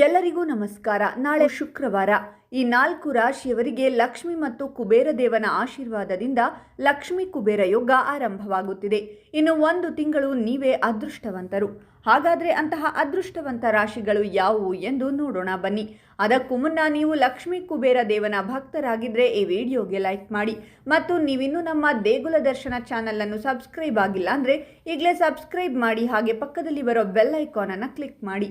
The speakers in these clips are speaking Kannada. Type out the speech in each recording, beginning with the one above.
ಎಲ್ಲರಿಗೂ ನಮಸ್ಕಾರ. ನಾಳೆ ಶುಕ್ರವಾರ. ಈ ನಾಲ್ಕು ರಾಶಿಯವರಿಗೆ ಲಕ್ಷ್ಮಿ ಮತ್ತು ಕುಬೇರ ದೇವನ ಆಶೀರ್ವಾದದಿಂದ ಲಕ್ಷ್ಮಿ ಕುಬೇರ ಯೋಗ ಆರಂಭವಾಗುತ್ತಿದೆ. ಇನ್ನು ಒಂದು ತಿಂಗಳು ನೀವೇ ಅದೃಷ್ಟವಂತರು. ಹಾಗಾದರೆ ಅಂತಹ ಅದೃಷ್ಟವಂತ ರಾಶಿಗಳು ಯಾವುವು ಎಂದು ನೋಡೋಣ ಬನ್ನಿ. ಅದಕ್ಕೂ ಮುನ್ನ ನೀವು ಲಕ್ಷ್ಮಿ ಕುಬೇರ ದೇವನ ಭಕ್ತರಾಗಿದ್ದರೆ ಈ ವಿಡಿಯೋಗೆ ಲೈಕ್ ಮಾಡಿ. ಮತ್ತು ನೀವಿನ್ನೂ ನಮ್ಮ ದೇಗುಲ ದರ್ಶನ ಚಾನಲನ್ನು ಸಬ್ಸ್ಕ್ರೈಬ್ ಆಗಿಲ್ಲ ಅಂದರೆ ಈಗಲೇ ಸಬ್ಸ್ಕ್ರೈಬ್ ಮಾಡಿ ಹಾಗೆ ಪಕ್ಕದಲ್ಲಿ ಬರೋ ಬೆಲ್ ಐಕಾನನ್ನು ಕ್ಲಿಕ್ ಮಾಡಿ.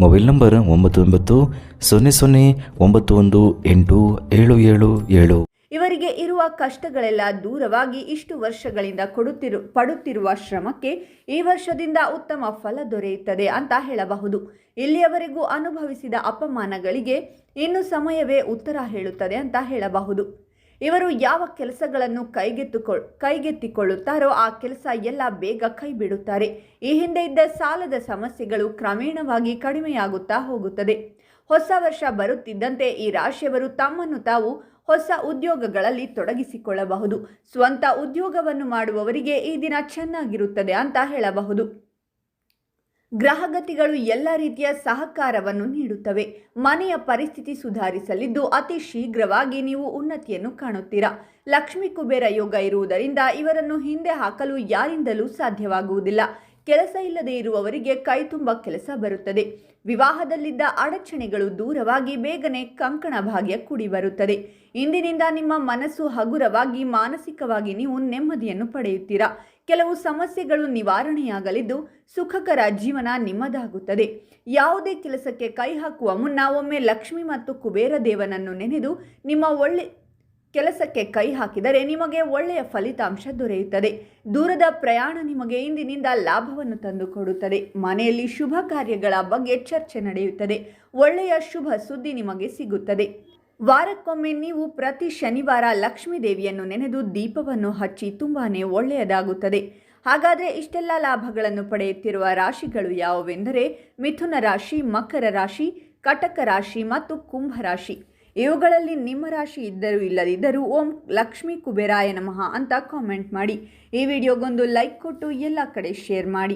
ಮೊಬೈಲ್ ನಂಬರ್ ಒಂಬತ್ತು ಒಂಬತ್ತು ಸೊನ್ನೆ ಸೊನ್ನೆ ಒಂಬತ್ತು ಒಂದು ಎಂಟು ಏಳು ಏಳು ಏಳು. ಇವರಿಗೆ ಇರುವ ಕಷ್ಟಗಳೆಲ್ಲ ದೂರವಾಗಿ ಇಷ್ಟು ವರ್ಷಗಳಿಂದ ಕೊಡುತ್ತಿರು, ಪಡುತ್ತಿರುವ ಶ್ರಮಕ್ಕೆ ಈ ವರ್ಷದಿಂದ ಉತ್ತಮ ಫಲ ದೊರೆಯುತ್ತದೆ ಅಂತ ಹೇಳಬಹುದು. ಇಲ್ಲಿಯವರೆಗೂ ಅನುಭವಿಸಿದ ಅಪಮಾನಗಳಿಗೆ ಇನ್ನು ಸಮಯವೇ ಉತ್ತರ ಹೇಳುತ್ತದೆ ಅಂತ ಹೇಳಬಹುದು. ಇವರು ಯಾವ ಕೆಲಸಗಳನ್ನು ಕೈಗೆತ್ತುಕೊ ಕೈಗೆತ್ತಿಕೊಳ್ಳುತ್ತಾರೋ ಆ ಕೆಲಸ ಎಲ್ಲ ಬೇಗ ಕೈ ಬಿಡುತ್ತಾರೆ. ಈ ಹಿಂದೆ ಇದ್ದ ಸಾಲದ ಸಮಸ್ಯೆಗಳು ಕ್ರಮೇಣವಾಗಿ ಕಡಿಮೆಯಾಗುತ್ತಾ ಹೋಗುತ್ತದೆ. ಹೊಸ ವರ್ಷ ಬರುತ್ತಿದ್ದಂತೆ ಈ ರಾಶಿಯವರು ತಮ್ಮನ್ನು ತಾವು ಹೊಸ ಉದ್ಯೋಗಗಳಲ್ಲಿ ತೊಡಗಿಸಿಕೊಳ್ಳಬಹುದು. ಸ್ವಂತ ಉದ್ಯೋಗವನ್ನು ಮಾಡುವವರಿಗೆ ಈ ದಿನ ಚೆನ್ನಾಗಿರುತ್ತದೆ ಅಂತ ಹೇಳಬಹುದು. ಗ್ರಹಗತಿಗಳು ಎಲ್ಲ ರೀತಿಯ ಸಹಕಾರವನ್ನು ನೀಡುತ್ತವೆ. ಮನೆಯ ಪರಿಸ್ಥಿತಿ ಸುಧಾರಿಸಲಿದ್ದು ಅತಿ ಶೀಘ್ರವಾಗಿ ನೀವು ಉನ್ನತಿಯನ್ನು ಕಾಣುತ್ತೀರಾ. ಲಕ್ಷ್ಮೀ ಕುಬೇರ ಯೋಗ ಇರುವುದರಿಂದ ಇವರನ್ನು ಹಿಂದೆ ಹಾಕಲು ಯಾರಿಂದಲೂ ಸಾಧ್ಯವಾಗುವುದಿಲ್ಲ. ಕೆಲಸ ಇಲ್ಲದೆ ಇರುವವರಿಗೆ ಕೈ ತುಂಬ ಕೆಲಸ ಬರುತ್ತದೆ. ವಿವಾಹದಲ್ಲಿದ್ದ ಅಡಚಣೆಗಳು ದೂರವಾಗಿ ಬೇಗನೆ ಕಂಕಣ ಭಾಗ್ಯ ಕೂಡಿ ಬರುತ್ತದೆ. ಇಂದಿನಿಂದ ನಿಮ್ಮ ಮನಸ್ಸು ಹಗುರವಾಗಿ ಮಾನಸಿಕವಾಗಿ ನೀವು ನೆಮ್ಮದಿಯನ್ನು ಪಡೆಯುತ್ತೀರಾ? ಕೆಲವು ಸಮಸ್ಯೆಗಳು ನಿವಾರಣೆಯಾಗಲಿದ್ದು ಸುಖಕರ ಜೀವನ ನಿಮ್ಮದಾಗುತ್ತದೆ. ಯಾವುದೇ ಕೆಲಸಕ್ಕೆ ಕೈ ಹಾಕುವ ಮುನ್ನ ಒಮ್ಮೆ ಲಕ್ಷ್ಮಿ ಮತ್ತು ಕುಬೇರ ದೇವನನ್ನು ನೆನೆದು ನಿಮ್ಮ ಒಳ್ಳೆ ಕೆಲಸಕ್ಕೆ ಕೈ ಹಾಕಿದರೆ ನಿಮಗೆ ಒಳ್ಳೆಯ ಫಲಿತಾಂಶ ದೊರೆಯುತ್ತದೆ. ದೂರದ ಪ್ರಯಾಣ ನಿಮಗೆ ಇಂದಿನಿಂದ ಲಾಭವನ್ನು ತಂದುಕೊಡುತ್ತದೆ ಮನೆಯಲ್ಲಿ ಶುಭ ಕಾರ್ಯಗಳ ಬಗ್ಗೆ ಚರ್ಚೆ ನಡೆಯುತ್ತದೆ. ಒಳ್ಳೆಯ ಶುಭ ಸುದ್ದಿ ನಿಮಗೆ ಸಿಗುತ್ತದೆ. ವಾರಕ್ಕೊಮ್ಮೆ ನೀವು ಪ್ರತಿ ಶನಿವಾರ ಲಕ್ಷ್ಮೀ ದೇವಿಯನ್ನು ನೆನೆದು ದೀಪವನ್ನು ಹಚ್ಚಿ ತುಂಬಾ ಒಳ್ಳೆಯದಾಗುತ್ತದೆ. ಹಾಗಾದರೆ ಇಷ್ಟೆಲ್ಲ ಲಾಭಗಳನ್ನು ಪಡೆಯುತ್ತಿರುವ ರಾಶಿಗಳು ಯಾವುವೆಂದರೆ ಮಿಥುನ ರಾಶಿ, ಮಕರ ರಾಶಿ, ಕಟಕ ರಾಶಿ ಮತ್ತು ಕುಂಭ ರಾಶಿ. ಇವುಗಳಲ್ಲಿ ನಿಮ್ಮ ರಾಶಿ ಇದ್ದರೂ ಇಲ್ಲದಿದ್ದರೂ ಓಂ ಲಕ್ಷ್ಮೀ ಕುಬೇರಾಯ ನಮಃ ಅಂತ ಕಾಮೆಂಟ್ ಮಾಡಿ. ಈ ವಿಡಿಯೋಗೊಂದು ಲೈಕ್ ಕೊಟ್ಟು ಎಲ್ಲ ಕಡೆ ಶೇರ್ ಮಾಡಿ.